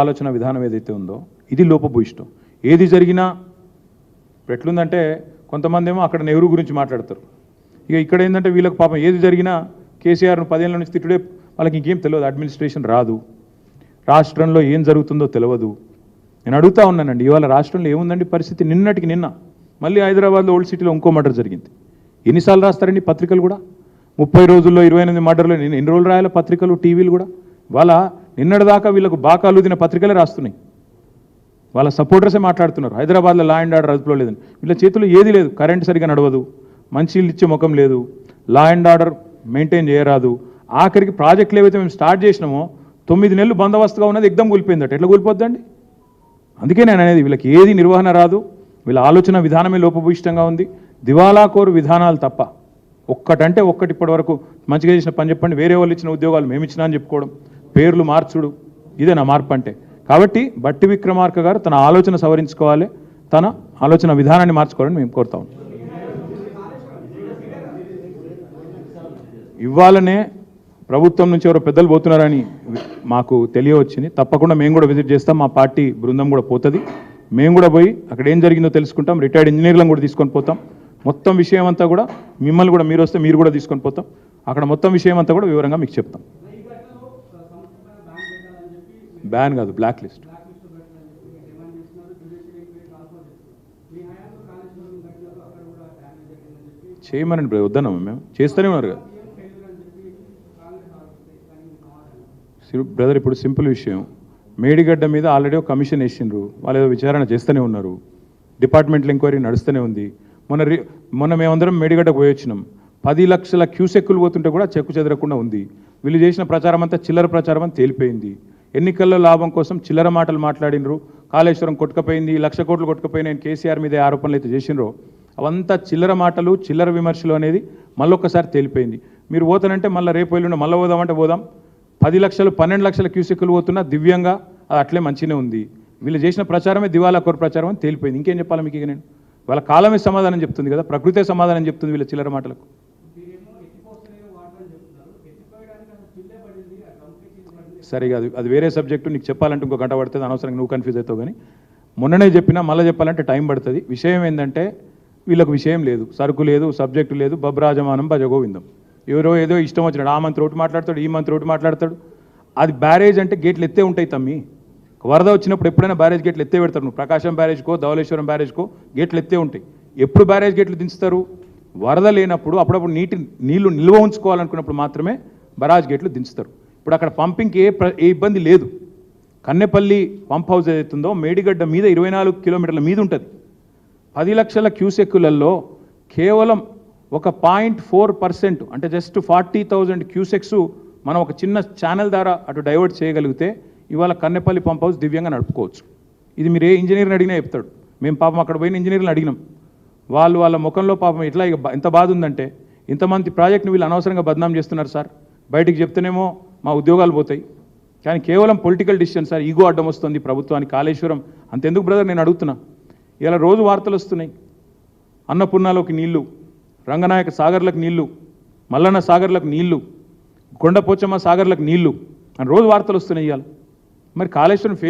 ఆలోచన విధానం ఏదైతే ఉందో ఇది లోపభూయిష్టం. ఏది జరిగినా ఇప్పుడు ఎట్లుందంటే కొంతమంది ఏమో అక్కడ నెహ్రూ గురించి మాట్లాడతారు. ఇక ఇక్కడ ఏంటంటే వీళ్ళకి పాపం ఏది జరిగినా కేసీఆర్ను పదేళ్ళ నుంచి తిట్టుడే వాళ్ళకి ఇంకేం తెలియదు అడ్మినిస్ట్రేషన్ రాదు. రాష్ట్రంలో ఏం జరుగుతుందో తెలియదు. నేను అడుగుతా ఉన్నానండి ఇవాళ రాష్ట్రంలో ఏముందండి పరిస్థితి? నిన్నటికి నిన్న. మళ్ళీ హైదరాబాద్లో ఓల్డ్ సిటీలో ఇంకో మర్డర్ జరిగింది. ఎన్నిసార్లు రాస్తారండి పత్రికలు కూడా? ముప్పై రోజుల్లో ఇరవై ఎనిమిది మర్డర్లు ఎన్ని రోజులు రాయాలి పత్రికలు టీవీలు కూడా? వాళ్ళ నిన్నటిదాకా వీళ్ళకు బాకాలు దిన పత్రికలే రాస్తున్నాయి. వాళ్ళ సపోర్టర్సే మాట్లాడుతున్నారు. హైదరాబాద్లో లా అండ్ ఆర్డర్ అదుపులో లేదని. వీళ్ళ చేతిలో ఏది లేదు. కరెంట్ సరిగా నడవదు. మంచి ఇచ్చే ముఖం లేదు. లా అండ్ ఆర్డర్ మెయింటైన్ చేయరాదు. ఆఖరికి ప్రాజెక్టులు ఏవైతే మేము స్టార్ట్ చేసినామో తొమ్మిది నెలలు బందోబస్తుగా ఉన్నది ఎగ్దం కూలిపోయిందట. ఎట్లా కూలిపోద్దండి? అందుకే నేను అనేది వీళ్ళకి ఏది నిర్వహణ రాదు. వీళ్ళ ఆలోచన విధానమే లోపభూయిష్టంగా ఉంది. దివాలా కోరు విధానాలు తప్ప. ఒక్కటంటే ఒక్కటి ఇప్పటి వరకు మంచిగా చేసిన పని చెప్పండి. వేరే వాళ్ళు ఇచ్చిన ఉద్యోగాలు మేము ఇచ్చినా అని చెప్పుకోవడం. పేర్లు మార్చుడు ఇదే నా మార్పు అంటే. కాబట్టి బట్టి విక్రమార్క గారు తన ఆలోచన సవరించుకోవాలి. తన ఆలోచన విధానాన్ని మార్చుకోవాలని మేము కోరుతాం ఇవ్వాలనే ప్రభుత్వం నుంచి ఎవరో పెద్దలు పోతున్నారని మాకు తెలియవచ్చింది. తప్పకుండా మేము కూడా విజిట్ చేస్తాం. మా పార్టీ బృందం కూడా పోతుంది. మేము కూడా పోయి అక్కడ ఏం జరిగిందో తెలుసుకుంటాం. రిటైర్డ్ ఇంజనీర్లను కూడా తీసుకొని పోతాం. మొత్తం విషయం అంతా కూడా మిమ్మల్ని కూడా మీరు వస్తే మీరు కూడా తీసుకొని పోతాం. అక్కడ మొత్తం విషయం అంతా కూడా వివరంగా మీకు చెప్తాం. బ్యాన్ కాదు బ్లాక్ లిస్ట్ చేయమనండి బ్రదర్ వద్దన్నాము మేము. చేస్తూనే ఉన్నారు కదా. సి- బ్రదర్ ఇప్పుడు సింపుల్ విషయం. మేడిగడ్డ మీద ఆల్రెడీ ఒక కమిషన్ వేసిండ్రు. వాళ్ళు ఏదో విచారణ చేస్తూనే ఉన్నారు. డిపార్ట్మెంటల్ ఎంక్వైరీ నడుస్తూనే ఉంది. మొన్న రి- మొన్న మేమందరం మేడిగడ్డకు పోయి వచ్చినాం. పది లక్షల క్యూసెక్కులు పోతుంటే కూడా చెక్కు చెదరకుండా ఉంది. వీళ్ళు చేసిన ప్రచారం అంతా చిల్లర ప్రచారం అని తేలిపోయింది. ఎన్నికల్లో లాభం కోసం చిల్లర మాటలు మాట్లాడినరు. కాళేశ్వరం కొట్టుకపోయింది లక్ష కోట్లు కొట్టుకపోయినాయి కేసీఆర్ మీద ఆరోపణలు అయితే చేసిండ్రో. అవంతా చిల్లర మాటలు చిల్లర విమర్శలు అనేది మళ్ళొక్కసారి తేలిపోయింది. మీరు పోతానంటే మళ్ళీ రేపు ఎల్లుండి మళ్ళీ పోదామంటే పోదాం. పది లక్షలు పన్నెండు లక్షల క్యూసెక్కులు పోతున్నా దివ్యంగా అది అట్లే మంచినే ఉంది. వీళ్ళు చేసిన ప్రచారమే దివాలా కోరు ప్రచారం అని తేలిపోయింది. ఇంకేం చెప్పాలి మీకు ఇక నేను? వాళ్ళ కాలమే సమాధానం చెప్తుంది కదా ప్రకృతే సమాధానం చెప్తుంది వీళ్ళ చిల్లర మాటలకు. సరిగా అది అది వేరే సబ్జెక్టు నీకు చెప్పాలంటే ఇంకో గంట పడుతుంది అనవసరంగా నువ్వు కన్ఫ్యూజ్ అవుతావు కానీ. మొన్ననే చెప్పినా మళ్ళీ చెప్పాలంటే టైం పడుతుంది. విషయం ఏంటంటే వీళ్ళకు విషయం లేదు. సరుకు లేదు సబ్జెక్టు లేదు బబ్రాజమానం భజగోవిందం. ఎవరో ఏదో ఇష్టం వచ్చినాడు ఆ మంత్రి ఒకటి మాట్లాడతాడు ఈ మంత్రి ఒకటి మాట్లాడతాడు. అది బ్యారేజ్ అంటే గేట్లు ఎత్తే ఉంటాయి తమ్మి. వరద వచ్చినప్పుడు ఎప్పుడైనా బ్యారేజ్ గేట్లు ఎత్తే పెడతారు నువ్వు. ప్రకాశం బ్యారేజ్కో ధవలేశ్వరం బ్యారేజ్కో గేట్లు ఎత్తే ఉంటాయి. ఎప్పుడు బ్యారేజ్ గేట్లు దించుతారు? వరద లేనప్పుడు అప్పుడప్పుడు నీటి నీళ్ళు నిల్వ ఉంచుకోవాలనుకున్నప్పుడు మాత్రమే బరాజ్ గేట్లు దించుతారు. ఇప్పుడు అక్కడ పంపింగ్కి ఏ ప్ర ఏ ఇబ్బంది లేదు. కన్నెపల్లి పంప్ హౌస్ ఏదైతుందో మేడిగడ్డ మీద ఇరవై నాలుగు కిలోమీటర్ల మీద ఉంటుంది. పది లక్షల క్యూసెక్కులలో కేవలం ఒక పాయింట్ ఫోర్ పర్సెంట్ అంటే జస్ట్ ఫార్టీ థౌజండ్ క్యూసెక్స్ మనం ఒక చిన్న ఛానల్ ద్వారా అటు డైవర్ట్ చేయగలిగితే ఇవాళ కన్నెపల్లి పంప్ హౌస్ దివ్యంగా నడుపుకోవచ్చు. ఇది మీరు ఏ ఇంజనీర్ని అడిగినా చెప్తాడు. మేము పాపం అక్కడ పోయిన ఇంజనీర్ని అడిగినాం. వాళ్ళు వాళ్ళ ముఖంలో పాపం ఇట్లా ఇక ఎంత బాధ ఉందంటే ఇంతమంది ప్రాజెక్ట్ని వీళ్ళు అనవసరంగా బదనాం చేస్తున్నారు సార్. బయటికి చెప్తేనేమో మా ఉద్యోగాలు పోతాయి. కానీ కేవలం పొలిటికల్ డిసిషన్ సార్ ఈగో అడ్డం వస్తుంది ప్రభుత్వానికి. కాళేశ్వరం అంతెందుకు బ్రదర్ నేను అడుగుతున్నా. ఇలా రోజు వార్తలు వస్తున్నాయి. అన్నపూర్ణలోకి నీళ్ళు రంగనాయక సాగర్లకు నీళ్ళు మల్లన్న సాగర్లకు నీళ్ళు కొండపోచమ్మ సాగర్లకు నీళ్ళు అని రోజు వార్తలు వస్తున్నాయి ఇవాళ. మరి కాళేశ్వరం